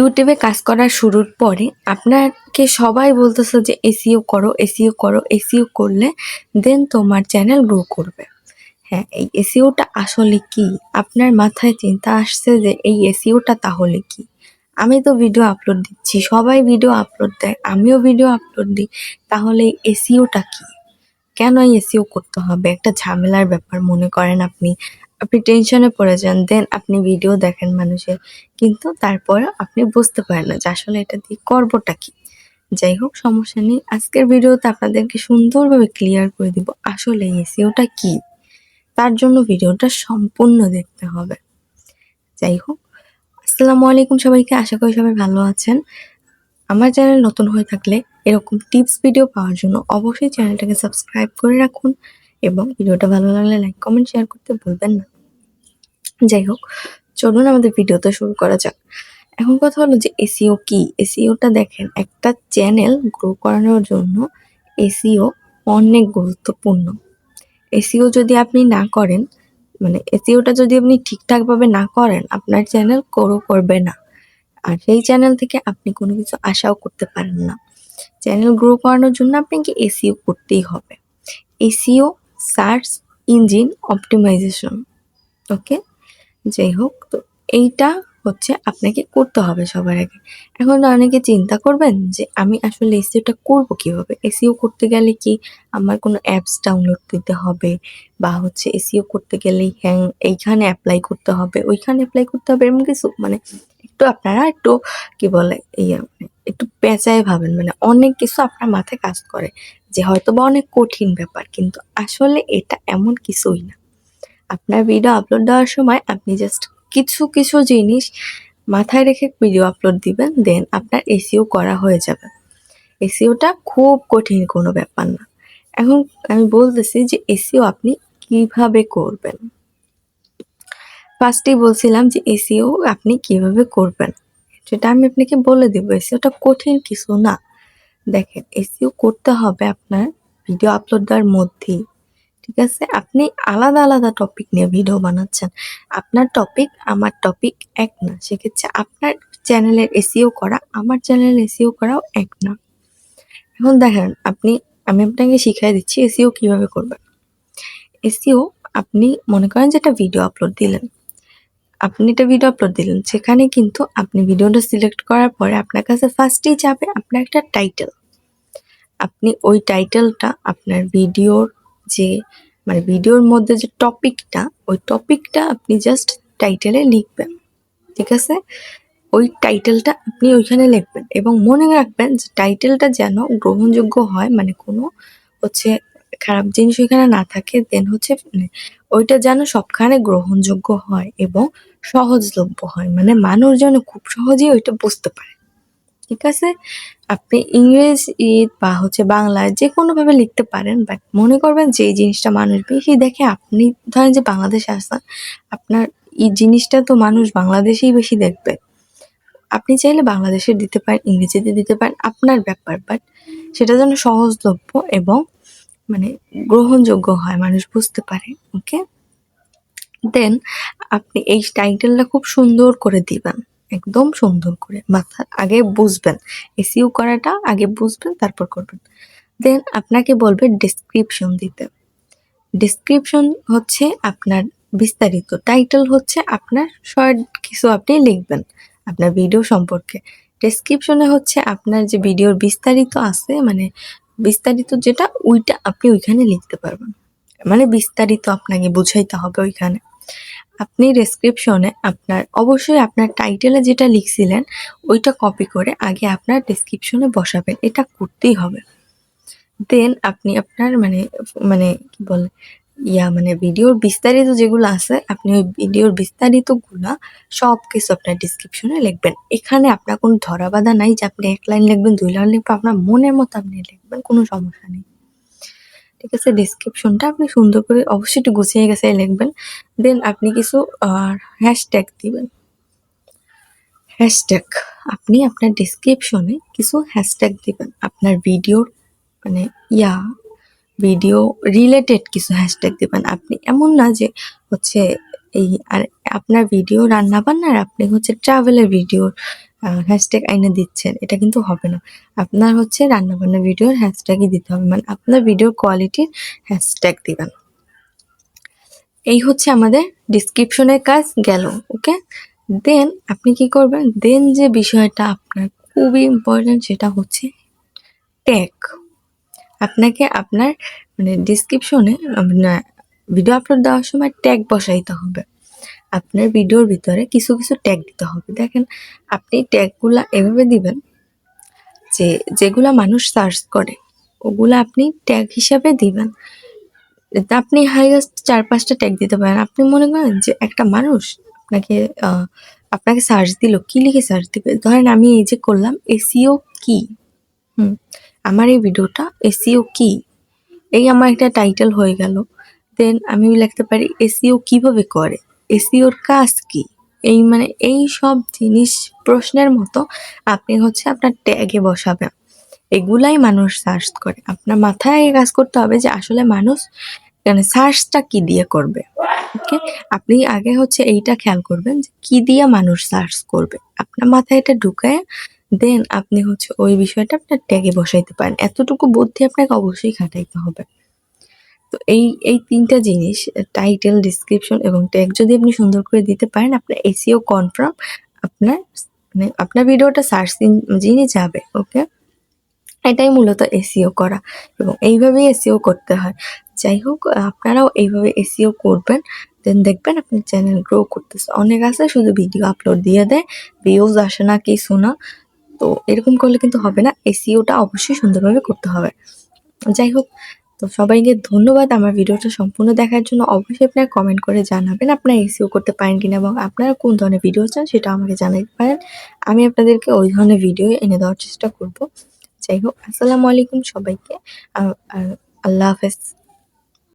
ইউটিউবে কাজ করা শুরুর পরে আপনাকে সবাই বলতেছে যে এসিও করো এসিও করো এসিও করলে দেন তোমার চ্যানেল গ্রো করবে। হ্যাঁ এই এসিওটা আসলে কি? আপনার মাথায় চিন্তা আসছে যে এই এসিওটা তাহলে কি? আমি তো ভিডিও আপলোড দিচ্ছি, সবাই ভিডিও আপলোড দেয়, আমিও ভিডিও আপলোড দিই, তাহলে এই এসিওটা কি? কেন এসিও করতে হবে? একটা ঝামেলার ব্যাপার, মনে করেন আপনি। আপনি টেনশনে পড়ে যান দেন আপনি ভিডিও দেখেন মানুষের। কিন্তু তারপরে আপনি বুঝতে পারেন না যে আসলে এটা দিয়ে করবোটা কি। যাই হোক, সমস্যা নেই। আজকের ভিডিওতে আপনাদেরকে সুন্দরভাবে ক্লিয়ার করে দিব আসলে এসিওটা কি। তার জন্য ভিডিওটা সম্পূর্ণ দেখতে হবে। যাই হোক, আসসালামু আলাইকুম সবাইকে। আশা করি সবাই ভালো আছেন। আমার চ্যানেল নতুন হয়ে থাকলে এরকম টিপস ভিডিও পাওয়ার জন্য অবশ্যই চ্যানেলটাকে সাবস্ক্রাইব করে রাখুন। এবং ভিডিওটা ভালো লাগলে লাইক কমেন্ট শেয়ার করতে ভুলবেন না। যাই হোক, চলুন আমাদের ভিডিওটা শুরু করা যাক। এখন কথা হলো যে এসিও কি? এসিওটা দেখেন, একটা চ্যানেল গ্রো করানোর জন্য এসিও অনেক গুরুত্বপূর্ণ। এসিও যদি আপনি না করেন মানে এসিওটা যদি আপনি ঠিকঠাকভাবে না করেন, আপনার চ্যানেল গ্রো করবে না। আর সেই চ্যানেল থেকে আপনি কোনো কিছু আশাও করতে পারেন না। চ্যানেল গ্রো করানোর জন্য আপনাকে এসিও করতেই হবে। SEO search engine optimisation, okay? যাই হোক, তো এইটা হচ্ছে আপনাকে করতে হবে সবার আগে। এখন অনেকে চিন্তা করবেন যে আমি আসলে এসিওটা করব কীভাবে? এসিও করতে গেলে কি আমার কোনো অ্যাপস ডাউনলোড দিতে হবে? বা হচ্ছে এসিও করতে গেলে হ্যাং, এইখানে অ্যাপ্লাই করতে হবে, ওইখানে অ্যাপ্লাই করতে হবে, এরকম কিছু। মানে একটু আপনারা একটু, কি বলে মানে একটু পেঁচায় ভাবেন। মানে অনেক কিছু আপনার মাথায় কাজ করে। যে হয়তো বা অনেক কঠিন ব্যাপার, কিন্তু আসলে এটা এমন কিছুই না। আপনার ভিডিও আপলোড দেওয়ার সময় আপনি জাস্ট কিছু কিছু জিনিস মাথায় রেখে ভিডিও আপলোড দিবেন দেন আপনার এসিও করা হয়ে যাবে। এসিওটা খুব কঠিন কোনো ব্যাপার না। এখন আমি বলতেছি যে এসিও আপনি কীভাবে করবেন? ফার্স্টেই বলছিলাম যে এসিও আপনি কীভাবে করবেন? সেটা আমি আপনাকে বলে দেবো এসিওটা কঠিন কিছু না। দেখেন এসিও করতে হবে আপনার ভিডিও আপলোড দেওয়ার মধ্যেই, ঠিক আছে? আপনি আলাদা আলাদা টপিক নিয়ে ভিডিও বানাচ্ছেন। আপনার টপিক আমার টপিক এক না। সেক্ষেত্রে আপনার চ্যানেলের এসিও করা, আমার চ্যানেলের এসিও করাও এক না। এখন দেখেন, আপনি, আমি আপনাকে শিখিয়ে দিচ্ছি এসিও কীভাবে করবেন। এসিও আপনি মনে করেন যে একটা ভিডিও আপলোড দিলেন। আপনি একটা ভিডিও আপলোড দিলেন, সেখানে কিন্তু আপনি ভিডিওটা সিলেক্ট করার পরে আপনার কাছে ফার্স্টেই যাবে আপনার একটা টাইটেল আপনি ওই টাইটেলটা আপনার ভিডিওর যে মানে ভিডিওর মধ্যে যে টপিকটা ওই টপিকটা আপনি জাস্ট টাইটেলে লিখবেন, ঠিক আছে? ওই টাইটেলটা আপনি ওইখানে লিখবেন এবং মনে রাখবেন যে টাইটেলটা যেন গ্রহণযোগ্য হয় মানে কোনো হচ্ছে খারাপ জিনিস ওইখানে না থাকে দেন হচ্ছে মানে ওইটা যেন সবখানে গ্রহণযোগ্য হয় এবং সহজলভ্য হয়। মানে মানুষ যেন খুব সহজেই ওইটা বুঝতে পারে। ঠিক আছে? আপনি ইংরেজ ইংরেজি বা হচ্ছে বাংলায় যে কোনোভাবে লিখতে পারেন বাট মনে করবেন যে জিনিসটা মানুষ বেশি দেখে, আপনি ধরেন যে বাংলাদেশে আসেন আপনার এই জিনিসটা তো মানুষ বাংলাদেশেই বেশি দেখবে। আপনি চাইলে বাংলাদেশে দিতে পারেন, ইংরেজিতে দিতে পারেন, আপনার ব্যাপার বাট সেটা যেন সহজলভ্য এবং মানে গ্রহণযোগ্য হয়, মানুষ বুঝতে পারে ওকে দেন আপনি এই টাইটেলটা খুব সুন্দর করে দিবেন, একদম সুন্দর করে, মাথা আগে বুঝবেন এসিও করাটা আগে বুঝবেন, তারপর করবেন। দেন আপনাকে বলবে ডেসক্রিপশন দিতে। ডেসক্রিপশন হচ্ছে আপনার বিস্তারিত টাইটেল হচ্ছে আপনার শর্ট কিছু আপনি লিখবেন, আপনার ভিডিও সম্পর্কে। ডেসক্রিপশনে হচ্ছে আপনার যে ভিডিওর বিস্তারিত আছে মানে বিস্তারিত যেটা, ওইটা আপনি ওইখানে লিখতে পারবেন। মানে বিস্তারিত আপনাকে বুঝাইতে হবে ওইখানে। আপনি ডেসক্রিপশনে আপনার, অবশ্যই আপনার টাইটেলে যেটা লিখছিলেন, ওইটা কপি করে আগে আপনার ডেসক্রিপশনে বসাবেন। এটা করতেই হবে। দেন আপনি আপনার মানে মানে কি বলে ইয়া মানে ভিডিওর বিস্তারিত যেগুলো আছে, আপনি ওই ভিডিওর বিস্তারিতগুলা সব কিছু আপনার ডিসক্রিপশনে লিখবেন। এখানে আপনার কোনো ধরা বাঁধা নাই যে আপনি এক লাইন লিখবেন, দুই লাইন লিখবেন, আপনার মনের মতো আপনি লিখবেন, কোনো সমস্যা নেই। ঠিক আছে ডিসক্রিপশনটা আপনি সুন্দর করে অবশ্যই একটু গুছিয়ে গেছে লিখবেন। দেন আপনি কিছু হ্যাশট্যাগ দিবেন। হ্যাশট্যাগ আপনি আপনার ডিসক্রিপশনে কিছু হ্যাশট্যাগ দিবেন। আপনার ভিডিওর মানে ইয়া ভিডিও রিলেটেড কিছু হ্যাশট্যাগ দেবেন। আপনি এমন না যে হচ্ছে এই আর আপনার ভিডিও রান্না বান্নার আপনি হচ্ছে ট্রাভেলের ভিডিও হ্যাশট্যাগ আইনে দিচ্ছেন। এটা কিন্তু হবে না। আপনার হচ্ছে রান্নাবান্না ভিডিওর হ্যাশট্যাগই দিতে হবে। মানে আপনার ভিডিওর কোয়ালিটির হ্যাশট্যাগ দিবেন। এই হচ্ছে আমাদের ডিসক্রিপশনের কাজ গেল ওকে দেন আপনি কি করবেন? দেন যে বিষয়টা আপনার খুবই ইম্পর্টেন্ট সেটা হচ্ছে ট্যাগ আপনাকে আপনার মানে ডিসক্রিপশনে ভিডিও আপলোড দেওয়ার সময় ট্যাগ বসাইতে হবে। আপনার ভিডিওর ভিতরে কিছু কিছু ট্যাগ দিতে হবে। দেখেন, আপনি ট্যাগগুলা এভাবে দিবেন যে, যেগুলা মানুষ সার্চ করে, ওগুলা আপনি ট্যাগ হিসাবে দিবেন। আপনি হাইয়েস্ট চার, পাঁচটা ট্যাগ দিতে পারেন। আপনি মনে করেন যে, একটা মানুষ আপনাকে আপনাকে সার্চ দিল, কী লিখে সার্চ দিবে? ধরেন আমি এই যে করলাম এসিও কি? হুম আমার এই ভিডিওটা এসিও কি? এই আমার একটা টাইটেল হয়ে গেল। দেন আমি লিখতে পারি এসিও কীভাবে করে? এসিওর কাজ কি? এই মানে এই সব জিনিস প্রশ্নের মতো আপনি হচ্ছে আপনার ট্যাগে বসাবেন। এগুলাই মানুষ সার্চ করে। আপনার মাথায় কাজ করতে হবে যে আসলে মানুষ মানে সার্চটা কি দিয়ে করবে। ওকে আপনি আগে হচ্ছে এইটা খেয়াল করবেন যে কি দিয়ে মানুষ সার্চ করবে। আপনার মাথায় এটা ঢুকায় দেন আপনি হচ্ছে ওই বিষয়টা আপনার ট্যাগে বসাইতে পারেন। এতটুকু বুদ্ধি আপনাকে অবশ্যই খাটাইতে হবে। তো এই এই তিনটা জিনিস টাইটেল ডিসক্রিপশন এবং ট্যাগ যদি আপনি সুন্দর করে দিতে পারেন, আপনার এসিও কনফার্ম আপনার মানে আপনার ভিডিওটা সার্চ ইঞ্জিনে যাবে, ওকে? এটাই মূলত এসিও করা এবং এইভাবেই এসিও করতে হয়। যাই হোক, আপনারাও এইভাবে এসিও করবেন দেন দেখবেন আপনার চ্যানেল গ্রো করতেছে। অনেক আছে, শুধু ভিডিও আপলোড দিয়ে দেয় ভিউজ আসে না কিছু না। তো এরকম করলে কিন্তু হবে না। এসিওটা অবশ্যই সুন্দরভাবে করতে হবে। যাই হোক, তো সবাইকে ধন্যবাদ আমার ভিডিওটা সম্পূর্ণ দেখার জন্য। অবশ্যই আপনারা কমেন্ট করে জানাবেন আপনারা এসিও করতে পারেন কিনা এবং আপনারা কোন ধরনের ভিডিও চান সেটা আমাকে জানাতে পারেন। আমি আপনাদেরকে ওই ধরনের ভিডিও এনে দেওয়ার চেষ্টা করব। যাই হোক, আসসালামু আলাইকুম সবাইকে। আল্লাহ হাফেজ।